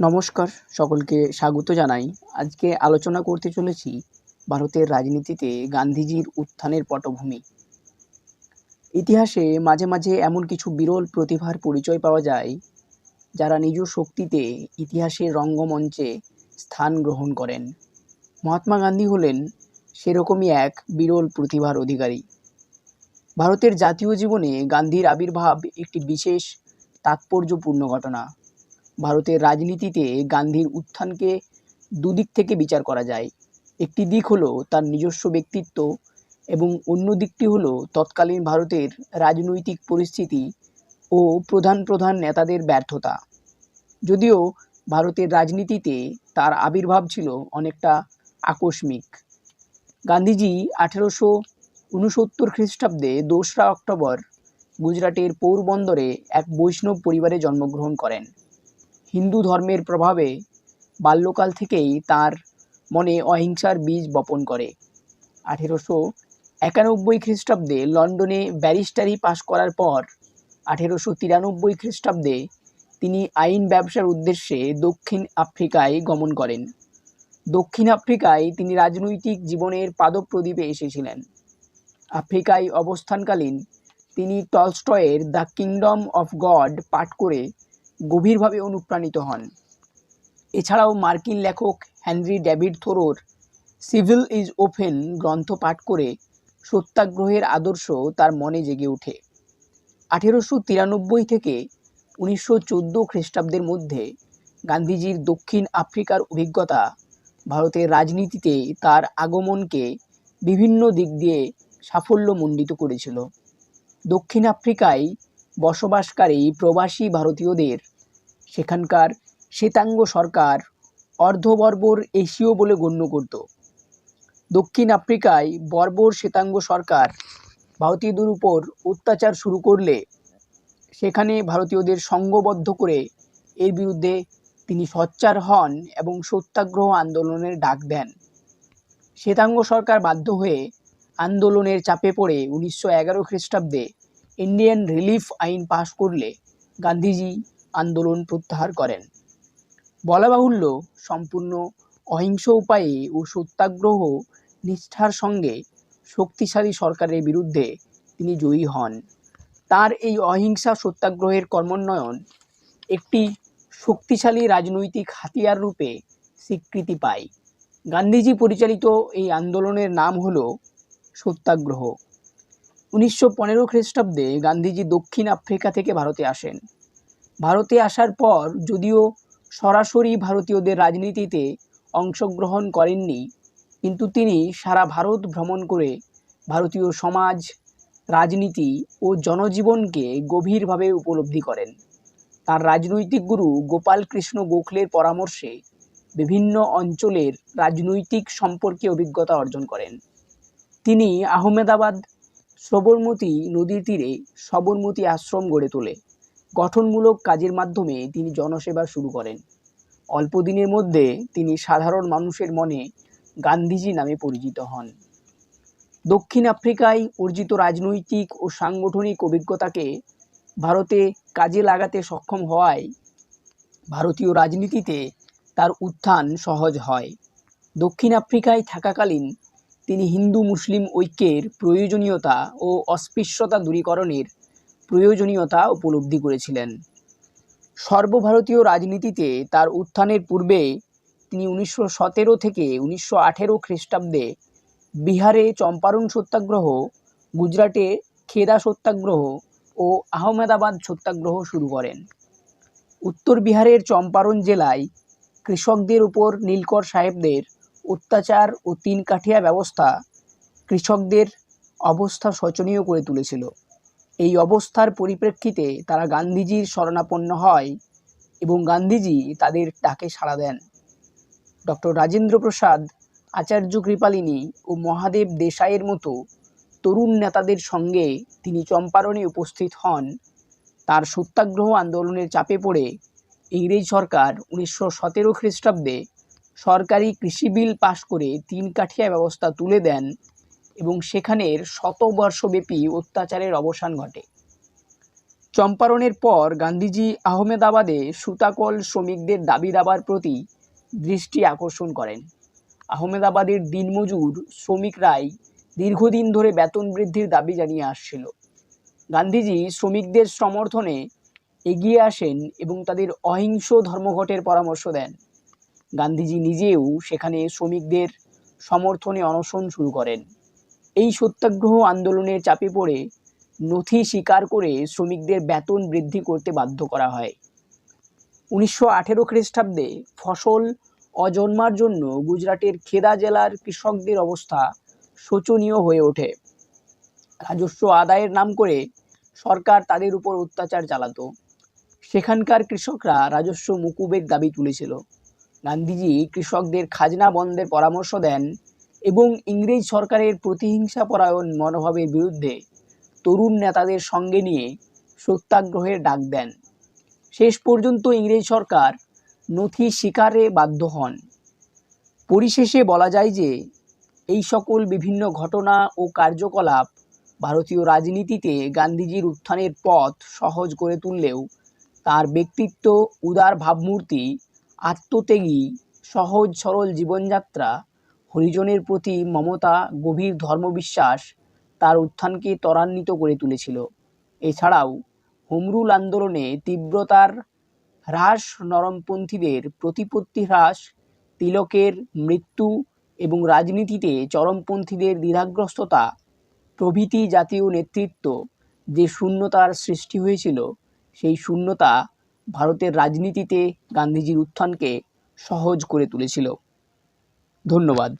নমস্কার, সকলকে স্বাগত জানাই। আজকে আলোচনা করতে চলেছি ভারতের রাজনীতিতে গান্ধীজির উত্থানের পটভূমি। ইতিহাসে মাঝে মাঝে এমন কিছু বিরল প্রতিভার পরিচয় পাওয়া যায়, যারা নিজ শক্তিতে ইতিহাসের রঙ্গমঞ্চে স্থান গ্রহণ করেন। মহাত্মা গান্ধী হলেন সেরকমই এক বিরল প্রতিভার অধিকারী। ভারতের জাতীয় জীবনে গান্ধীর আবির্ভাব একটি বিশেষ তাৎপর্যপূর্ণ ঘটনা। ভারতের রাজনীতিতে গান্ধীর উত্থানকে দুদিক থেকে বিচার করা যায়। একটি দিক হলো তার নিজস্ব ব্যক্তিত্ব এবং অন্য দিকটি হলো তৎকালীন ভারতের রাজনৈতিক পরিস্থিতি ও প্রধান প্রধান নেতাদের ব্যর্থতা। যদিও ভারতের রাজনীতিতে তার আবির্ভাব ছিল অনেকটা আকস্মিক। গান্ধীজি আঠেরোশো উনসত্তর খ্রিস্টাব্দে দোসরা অক্টোবর গুজরাটের পৌরবন্দরে এক বৈষ্ণব পরিবারে জন্মগ্রহণ করেন। হিন্দু ধর্মের প্রভাবে বাল্যকাল থেকেই তার মনে অহিংসার বীজ বপন করে। আঠেরোশো একানব্বই খ্রিস্টাব্দে লন্ডনে ব্যারিস্টারি পাশ করার পর আঠেরোশো তিরানব্বই খ্রিস্টাব্দে তিনি আইন ব্যবসার উদ্দেশ্যে দক্ষিণ আফ্রিকায় গমন করেন। দক্ষিণ আফ্রিকায় তিনি রাজনৈতিক জীবনের পাদপ্রদীপে এসেছিলেন। আফ্রিকায় অবস্থানকালীন তিনি টলস্টয়ের দ্য কিংডম অফ গড পাঠ করে গভীরভাবে অনুপ্রাণিত হন। এছাড়াও মার্কিন লেখক হেনরি ডেভিড থোরোর সিভিল ইজ ওপেন গ্রন্থ পাঠ করে সত্যাগ্রহের আদর্শ তার মনে জেগে ওঠে। আঠেরোশো তিরানব্বই থেকে উনিশশো চোদ্দ খ্রিস্টাব্দের মধ্যে গান্ধীজির দক্ষিণ আফ্রিকার অভিজ্ঞতা ভারতের রাজনীতিতে তার আগমনকে বিভিন্ন দিক দিয়ে সাফল্যমণ্ডিত করেছিল। দক্ষিণ আফ্রিকায় বসবাসকারী প্রবাসী ভারতীয়দের। সেখানকার শ্বেতাঙ্গ সরকার অর্ধবর্বর এশীয় বলে গণ্য করত। দক্ষিণ আফ্রিকায় বর্বর শ্বেতাঙ্গ সরকার ভারতীয়দের উপর অত্যাচার শুরু করলে সেখানে ভারতীয়দের সঙ্গবদ্ধ করে এর বিরুদ্ধে তিনি সচ্চার হন এবং সত্যাগ্রহ আন্দোলনের ডাক দেন। শ্বেতাঙ্গ সরকার বাধ্য হয়ে আন্দোলনের চাপে পড়ে উনিশশো এগারো খ্রিস্টাব্দে ইন্ডিয়ান রিলিফ আইন পাশ করলে গান্ধীজি আন্দোলন প্রত্যাহার করেন বলা বাহুল্য সম্পূর্ণ অহিংস উপায়ে ও সত্যাগ্রহ নিষ্ঠার সঙ্গে শক্তিশালী সরকারের বিরুদ্ধে তিনি জয়ী হন। তার এই অহিংসা সত্যাগ্রহের কর্মোন্নয়ন একটি শক্তিশালী রাজনৈতিক হাতিয়ার রূপে স্বীকৃতি পায়। গান্ধীজি পরিচালিত এই আন্দোলনের নাম হল সত্যাগ্রহ। উনিশশো পনেরো খ্রিস্টাব্দে গান্ধীজি দক্ষিণ আফ্রিকা থেকে ভারতে আসেন। ভারতে আসার পর যদিও সরাসরি ভারতীয়দের রাজনীতিতে অংশগ্রহণ করেননি, কিন্তু তিনি সারা ভারত ভ্রমণ করে ভারতীয় সমাজ, রাজনীতি ও জনজীবনকে গভীরভাবে উপলব্ধি করেন। তার রাজনৈতিক গুরু গোপাল কৃষ্ণ গোখলের পরামর্শে বিভিন্ন অঞ্চলের রাজনৈতিক সম্পর্কে অভিজ্ঞতা অর্জন করেন। তিনি আহমেদাবাদ সবরমতী নদীর তীরে সবরমতী আশ্রম গড়ে তোলে। গঠনমূলক কাজের মাধ্যমে তিনি জনসেবা শুরু করেন। অল্প দিনের মধ্যে তিনি সাধারণ মানুষের মনে গান্ধীজি নামে পরিচিত হন। দক্ষিণ আফ্রিকায় অর্জিত রাজনৈতিক ও সাংগঠনিক অভিজ্ঞতাকে ভারতে কাজে লাগাতে সক্ষম হওয়ায় ভারতীয় রাজনীতিতে তার উত্থান সহজ হয়। দক্ষিণ আফ্রিকায় থাকাকালীন তিনি হিন্দু মুসলিম ঐক্যের প্রয়োজনীয়তা ও অস্পৃশ্যতা দূরীকরণের প্রয়োজনীয়তা উপলব্ধি করেছিলেন। সর্বভারতীয় রাজনীতিতে তার উত্থানের পূর্বে তিনি উনিশশো সতেরো থেকে উনিশশো আঠেরো খ্রিস্টাব্দে বিহারে চম্পারণ সত্যাগ্রহ, গুজরাটে খেদা সত্যাগ্রহ ও আহমেদাবাদ সত্যাগ্রহ শুরু করেন। উত্তর বিহারের চম্পারণ জেলায় কৃষকদের উপর নীলকর সাহেবদের অত্যাচার ও তিন কাঠিয়া ব্যবস্থা কৃষকদের অবস্থা শোচনীয় করে তুলেছিল। এই অবস্থার পরিপ্রেক্ষিতে তারা গান্ধীজির শরণাপন্ন হয় এবং গান্ধীজি তাদের ডাকে সাড়া দেন। ডক্টর রাজেন্দ্র প্রসাদ, আচার্য কৃপালিনী ও মহাদেব দেশাইয়ের মতো তরুণ নেতাদের সঙ্গে তিনি চম্পারণে উপস্থিত হন। তার সত্যাগ্রহ আন্দোলনের চাপে পড়ে ইংরেজ সরকার উনিশশো সতেরো খ্রিস্টাব্দে সরকারি কৃষি বিল পাশ করে তিন কাঠিয়া ব্যবস্থা তুলে দেন এবং সেখানের শতবর্ষব্যাপী অত্যাচারের অবসান ঘটে। চম্পারণের পর গান্ধীজি আহমেদাবাদে সুতাকল শ্রমিকদের দাবি দাবার প্রতি দৃষ্টি আকর্ষণ করেন। আহমেদাবাদের দিনমজুর শ্রমিকরাই দীর্ঘদিন ধরে বেতন বৃদ্ধির দাবি জানিয়ে আসছিল। গান্ধীজি শ্রমিকদের সমর্থনে এগিয়ে আসেন এবং তাদের অহিংস ধর্মঘটের পরামর্শ দেন। গান্ধীজি নিজেও সেখানে শ্রমিকদের সমর্থনে অনশন শুরু করেন। এই সত্যাগ্রহ আন্দোলনের চাপে পড়ে নথি স্বীকার করে শ্রমিকদের বেতন বৃদ্ধি করতে বাধ্য করা হয়। উনিশশো আঠেরো খ্রিস্টাব্দে ফসল অজন্মার জন্য গুজরাটের খেদা জেলার কৃষকদের অবস্থা শোচনীয় হয়ে ওঠে। রাজস্ব আদায়ের নাম করে সরকার তাদের উপর অত্যাচার চালাতো। সেখানকার কৃষকরা রাজস্ব মুকুবের দাবি তুলেছিল। গান্ধীজি কৃষকদের খাজনা বন্ধের পরামর্শ দেন এবং ইংরেজ সরকারের প্রতিহিংসা পরায়ণ মনোভাবের বিরুদ্ধে তরুণ নেতাদের সঙ্গে নিয়ে সত্যাগ্রহের ডাক দেন। শেষ পর্যন্ত ইংরেজ সরকার নথি শিকারে বাধ্য হন। পরিশেষে বলা যায় যে, এই সকল বিভিন্ন ঘটনা ও কার্যকলাপ ভারতীয় রাজনীতিতে গান্ধীজির উত্থানের পথ সহজ করে তুললেও তার ব্যক্তিত্ব উদার ভাবমূর্তি আত্মত্যাগী, সহজ সরল জীবনযাত্রা, হরিজনের প্রতি মমতা, গভীর ধর্মবিশ্বাস তার উত্থানকে ত্বরান্বিত করে তুলেছিল। এছাড়াও হোমরুল আন্দোলনে তীব্রতার হ্রাস নরমপন্থীদের প্রতিপত্তি হ্রাস, তিলকের মৃত্যু এবং রাজনীতিতে চরমপন্থীদের দ্বিধাগ্রস্ততা, প্রভৃতি জাতীয় নেতৃত্ব যে শূন্যতার সৃষ্টি হয়েছিল, সেই শূন্যতা ভারতের রাজনীতিতে গান্ধীজির উত্থানকে সহজ করে তুলেছিল। ধন্যবাদ।